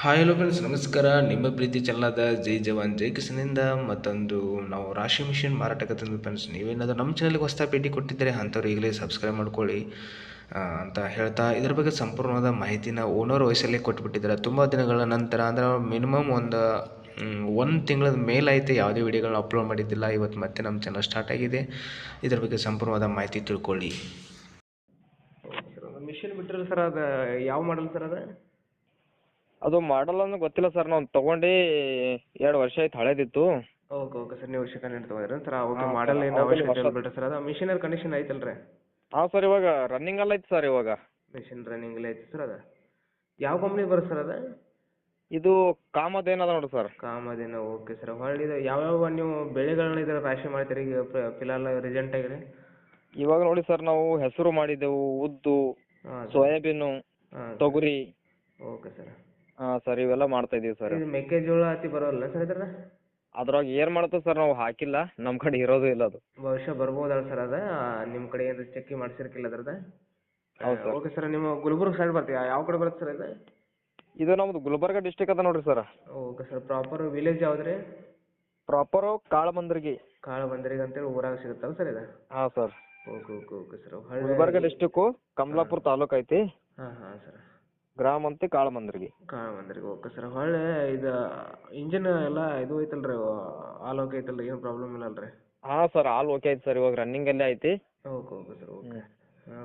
Hi hello friends ನಮಸ್ಕಾರ. ನಿಮ್ಮ ಪ್ರೀತಿ ಚೆನ್ನಾದ ಜೈ ಜವಾನ್, ಜೈ ಕಿಸನಿಂದ ಮತ್ತೊಂದು ನಾವು ರಾಶಿ ಮಿಷಿನ್ ಮಾರಾಟಕ್ಕೆ ತಂದು ಫ್ರೆಂಡ್ಸ್ ನೀವೇನಾದರೂ ನಮ್ಮ ಚಾನಲ್ಗೆ ಹೊಸ ಭೇಟಿ ಕೊಟ್ಟಿದ್ದರೆ ಅಂಥವ್ರು ಈಗಲೇ ಸಬ್ಸ್ಕ್ರೈಬ್ ಮಾಡ್ಕೊಳ್ಳಿ. ಅಂತ ಹೇಳ್ತಾ ಇದ್ರ ಬಗ್ಗೆ ಸಂಪೂರ್ಣವಾದ ಮಾಹಿತಿನ ಓನರ್ ವಯಸ್ಸಲ್ಲೇ ಕೊಟ್ಬಿಟ್ಟಿದ್ದಾರೆ. ತುಂಬ ದಿನಗಳ ನಂತರ ಅಂದ್ರೆ ಮಿನಿಮಮ್ ಒಂದು ಒಂದು ತಿಂಗಳ ಮೇಲಾಯಿತು ಯಾವುದೇ ವಿಡಿಯೋಗಳನ್ನ ಅಪ್ಲೋಡ್ ಮಾಡಿದ್ದಿಲ್ಲ. ಇವತ್ತು ಮತ್ತೆ ನಮ್ಮ ಚಾನಲ್ ಸ್ಟಾರ್ಟ್ ಆಗಿದೆ. ಇದ್ರ ಬಗ್ಗೆ ಸಂಪೂರ್ಣವಾದ ಮಾಹಿತಿ ತಿಳ್ಕೊಳ್ಳಿ. ಮಿಷಿನ್ ಬಿಟ್ಟಿರಲ್ಲ ಸರ್ ಅದು ಯಾವ ಮಾಡಲ್ ಸರ್ ಅದು? ಅದು ಮಾಡಲ್ ಅನ್ನೋ ಗೊತ್ತಿಲ್ಲ ಸರ್. ನಾವು ತಗೊಂಡಿ ಎರಡು ವರ್ಷ ಆಯ್ತು ಹಳೆದಿತ್ತು. Okay okay sir. ನೀವು ಸೆಕೆಂಡ್ ಹ್ಯಾಂಡ್ ತೊಗೊಂಡ್ರಿ ಸರ್ ಓಕೆ ಹಾಂ, ಮಾಡಲ್. ಏನು ಹೌದು, ಅವಶ್ಯಕತೆ ಹೊಸ- ಇಲ್ಲ ಬಿಡ್ರಿ ಸರ್. ಅದು ಮಿಷಿನರ್ ಕಂಡೀಷನ್ ಐತಲ್ರಿ ಹಾಂ ಸರ್ ಇವಾಗ ರನ್ನಿಂಗ್ ಎಲ್ಲ ಐತೆ ಸರ್ ಇವಾಗ. ಮಿಷಿನ್ ರನ್ನಿಂಗ್ ಐತಿ ಸರ್ ಅದು? ಯಾವ ಕಂಪ್ನಿ ಬರುತ್ತೆ ಸರ್ ಅದು? ಇದು ಕಾಮದೇನ ಅದ ನೋಡಿ ಸರ್. ಕಾಮದೇನ okay sir. ಹೊಳ್ಳಿ ಯಾವ ಯಾವ ನೀವು ಬೆಳೆಗಳನ್ನ ಇದ್ರ ರಾಶಿ ಮಾಡ್ತೀರಿ? ಈಗ ಫ- ಫಿಲಹಾಲ್ ರೀಸೆಂಟ್ ಆಗಿರಿ ಇವಾಗ ನೋಡಿ ಸರ್ ನಾವು ಹೆಸರು ಮಾಡಿದೆವು ಉದ್ದು ಹಾಂ ಸೋಯಾಬೀನು ತೊಗರಿ. Okay sir. ಹಾಂ ಸರ್ ಇವೆಲ್ಲ ಮಾಡ್ತಾ ಇದೀವಿ ಸರ್. ಇದು ಮೆಕ್ಕೆಜೋಳ ಅತಿ ಬರೋಲ್ಲ ಸರ್ ಇದ್ರ ಅದ್ರಾಗ ಏನ್ ಮಾಡ್ತೇವೆ ಸರ್ ನಾವು ಹಾಕಿಲ್ಲ ನಮ್ಮ ಕಡೆ ಇರೋದು ಇಲ್ಲ ಅದು. ಬಹುಶಃ ಬರ್ಬೋದಲ್ಲ ಸರ್ ಅದ? ನಿಮ್ಮ ಕಡೆ ಚೆಕ್ಕಿ ಚೆಕ್ ಮಾಡ್ಸಿರ್ಕಿಲ್ಲ ಹೌದು ಸರ್. ಓಕೆ ಸರ್ ನಿಮ್ಮ ಗುಲ್ಬರ್ಗ ಸೈಡ್ ಬರ್ತೀವಿ ಯಾವ ಕಡೆ ಬರುತ್ತೆ ಸರ್ ಇದು? ಇದು ನಮ್ದು ಗುಲ್ಬರ್ಗ ಡಿಸ್ಟಿಕ್ ಅದ ನೋಡ್ರಿ sir. Okay sir proper village ಯಾವ್ದು ರೀ ಪ್ರಾಪರು ಕಾಳಮಂದ್ರಿಗೆ ಕಾಳಬಂದರಿಗೆ ಅಂತೇಳಿ ಊರಾಗ ಸಿಗುತ್ತಲ್ಲ ಸರ್ ಇದು? ಹಾ sir. Okay okay okay sir. Gulbarga district Kamalapur taluk ಐತಿ. ಹಾ ಹಾಂ ಸರ್. ಗ್ರಾಮ ಅಂತ ಕಾಳಮಂದ್ರಿಗೆ. ಕಾಳಬಂದರಿಗೆ ಓಕೆ ಸರ್. ಹೊಳ್ಳಿ ಇದು ಇಂಜಿನ್ ಎಲ್ಲ ಇದು ಐತಲ್ರಿ ಆಲ್ ಓಕೆ ಐತಲ್ರಿ ಏನು ಪ್ರಾಬ್ಲಮ್ ಇಲ್ಲ ಅಲ್ರಿ? ಹಾಂ ಸರ್ ಆಲ್ ಓಕೆ ಐತಿ ಸರ್ ಇವಾಗ ರನ್ನಿಂಗ್ ಅಲ್ಲೇ ಐತಿ. Okay okay sir okay.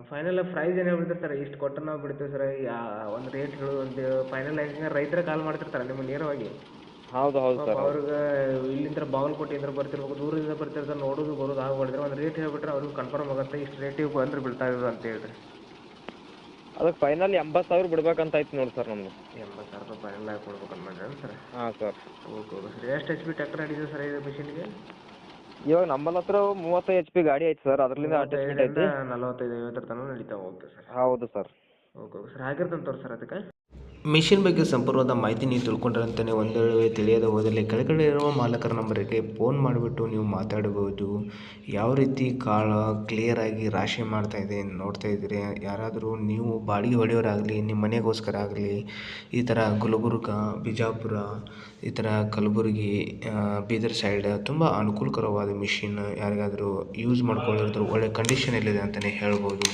Final price ಏನು ಹೇಳ್ಬಿಡ್ತೀರಿ ಸರ್? ಇಷ್ಟು ಕೊಟ್ಟು ನಾವು ಬಿಡ್ತೀವಿ ಸರ್ ಯಾ ಒಂದು ರೇಟ್ ಹೇಳು ಒಂದು ಫೈನಲ್ ಆಗಿ ರೈತರ ಕಾಲ್ ಮಾಡ್ತಿರ್ತಾರೆ ನಿಮಗೆ ನೇರವಾಗಿ. ಹೌದು ಹೌದು ಸರ್ ಅವ್ರಿಗೆ ಇಲ್ಲಿಂದ ಬಾಗಲಕೋಟೆಯಿಂದ ಬರ್ತಿರ್ಬೇಕು ದೂರದಿಂದ ಬರ್ತಿರ್ತಾರೆ ನೋಡೋದು ಬರೋದು ಆಗ್ಬಾರ್ದ್ರೆ ಒಂದು ರೇಟ್ ಹೇಳ್ಬಿಟ್ರೆ ಅವ್ರಿಗೆ ಕನ್ಫರ್ಮ್ ಆಗುತ್ತೆ ಇಷ್ಟು ರೇಟಿಗೆ ಬಂದ್ರೆ ಬಿಡ್ತಾ ಇರೋದು ಅಂತ ಹೇಳ್ರಿ. ಅದಕ್ಕೆ ಫೈನಲ್ ಎಂಬತ್ತು ಸಾವಿರ ಬಿಡ್ಬೇಕಂತ ಐತಿ ನೋಡಿ ಸರ್ ನಮ್ಗೆ ಎಂಬತ್ತು ಸಾವಿರ ರೂಪಾಯಿ ಫೈನಲ್ ಆಗಿ ಕೊಡ್ಬೇಕು ಅನ್ಕೊಂಡ್ರೆ ಸರ್? ಹಾಂ ಸರ್. Okay okay sir. ಎಷ್ಟು ಎಚ್ ಪಿ ಟ್ರ್ಯಾಕ್ಟರ್ ನಡೀತದೆ ಸರ್ ಇದು ಮಿಷಿನ್ಗೆ ಇವಾಗ ನಮ್ಮಲ್ಲಿ ಹತ್ರ ಮೂವತ್ತೈದು ಎಚ್ ಪಿ ಗಾಡಿ ಐತಿ ಸರ್. ಅದರಿಂದ ಅಟ್ಯಾಚ್ಮೆಂಟ್ ಐತಿ. ನಲವತ್ತೈದು ಐವತ್ತರ ತನಕ ನಡೀತಾವೆ ಓಕೆ ಸರ್. ಹೌದು ಸರ್. Okay okay sir. ಹಾಕಿರ್ತಂತ ತೋರಿ ಸರ್ ಅದಕ್ಕೆ? ಮಿಷಿನ್ ಬಗ್ಗೆ ಸಂಪೂರ್ಣವಾದ ಮಾಹಿತಿ ನೀವು ತಿಳ್ಕೊಂಡ್ರೆ ಅಂತಲೇ ಒಂದು ವೇಳೆ ತಿಳಿಯದ ಹೋದಲ್ಲಿ ಕೆಳಗಡೆ ಇರುವ ಮಾಲಕರ ನಂಬರಿಗೆ ಫೋನ್ ಮಾಡಿಬಿಟ್ಟು ನೀವು ಮಾತಾಡಬಹುದು. ಯಾವ ರೀತಿ ಕಾಳ ಕ್ಲಿಯರಾಗಿ ರಾಶಿ ಮಾಡ್ತಾ ಇದೆ ನೋಡ್ತಾ ಇದ್ದೀರಿ. ಯಾರಾದರೂ ನೀವು ಬಾಡಿಗೆ ಹೊಡೆಯೋರಾಗಲಿ, ನಿಮ್ಮ ಮನೆಗೋಸ್ಕರ ಆಗಲಿ, ಈ ಥರ ಗುಲ್ಬರ್ಗ, ಬಿಜಾಪುರ, ಈ ಥರ ಕಲಬುರಗಿ ಬೀದರ್ ಸೈಡ್ ತುಂಬ ಅನುಕೂಲಕರವಾದ ಮಿಷಿನ್ ಯಾರಿಗಾದರೂ ಯೂಸ್ ಮಾಡ್ಕೊಳ್ಳೋದ್ರ ಒಳ್ಳೆ ಕಂಡೀಷನಲ್ಲಿದೆ ಅಂತಲೇ ಹೇಳ್ಬೋದು.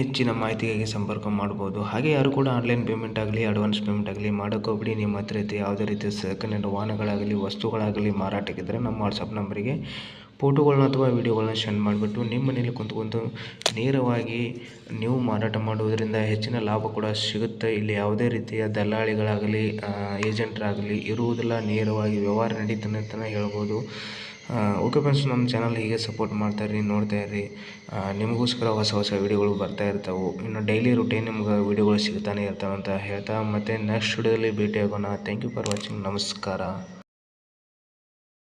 ಹೆಚ್ಚಿನ ಮಾಹಿತಿಗಾಗಿ ಸಂಪರ್ಕ ಮಾಡ್ಬೋದು. ಹಾಗೆ ಯಾರು ಕೂಡ ಆನ್ಲೈನ್ ಪೇಮೆಂಟ್ ಆಗಲಿ ಅಡ್ವಾನ್ಸ್ ಪೇಮೆಂಟ್ ಆಗಲಿ ಮಾಡೋಕ್ಕೋಗ್ಬಿಡಿ ನಿಮ್ಮ ಹತ್ರ ಇದೆ ಯಾವುದೇ ರೀತಿಯ ಸೆಕೆಂಡ್ ಹ್ಯಾಂಡ್ ವಾಹನಗಳಾಗಲಿ, ವಸ್ತುಗಳಾಗಲಿ ಮಾರಾಟಕ್ಕಿದ್ದರೆ ನಮ್ಮ ವಾಟ್ಸಪ್ ನಂಬರಿಗೆ ಫೋಟೋಗಳನ್ನ ಅಥವಾ ವೀಡಿಯೋಗಳನ್ನ ಸೆಂಡ್ ಮಾಡಿಬಿಟ್ಟು ನಿಮ್ಮ ಮನೇಲಿ ಕುಂತ್ಕೊಂಡು ನೇರವಾಗಿ ನೀವು ಮಾರಾಟ ಮಾಡುವುದರಿಂದ ಹೆಚ್ಚಿನ ಲಾಭ ಕೂಡ ಸಿಗುತ್ತೆ. ಇಲ್ಲಿ ಯಾವುದೇ ರೀತಿಯ ದಲ್ಲಾಳಿಗಳಾಗಲಿ ಏಜೆಂಟ್ರಾಗಲಿ ಇರುವುದಿಲ್ಲ. ನೇರವಾಗಿ ವ್ಯವಹಾರ ನಡೀತಾನೆ ಅಂತಲೇ ಹೇಳ್ಬೋದು. ಓಕೆ ಫ್ರೆಂಡ್ಸ್, ನಮ್ಮ ಚಾನಲ್ ಹೀಗೆ ಸಪೋರ್ಟ್ ಮಾಡ್ತಾ ಇರಿ ನೋಡ್ತಾ ಇರಿ ನಿಮಗೋಸ್ಕರ ಹೊಸ ಹೊಸ ವೀಡಿಯೋಗಳು ಬರ್ತಾ ಇರ್ತಾವೆ. ಇನ್ನು ಡೈಲಿ ರುಟೀನ್ ನಿಮ್ಗೆ ವೀಡಿಯೋಗಳು ಸಿಗ್ತಾನೆ ಇರ್ತಾವೆ ಅಂತ ಹೇಳ್ತಾ ಮತ್ತೆ ನೆಕ್ಸ್ಟ್ ವಿಡಿಯೋದಲ್ಲಿ ಭೇಟಿ ಆಗೋಣ ಥ್ಯಾಂಕ್ ಯು ಫಾರ್ ವಾಚಿಂಗ್ ನಮಸ್ಕಾರ.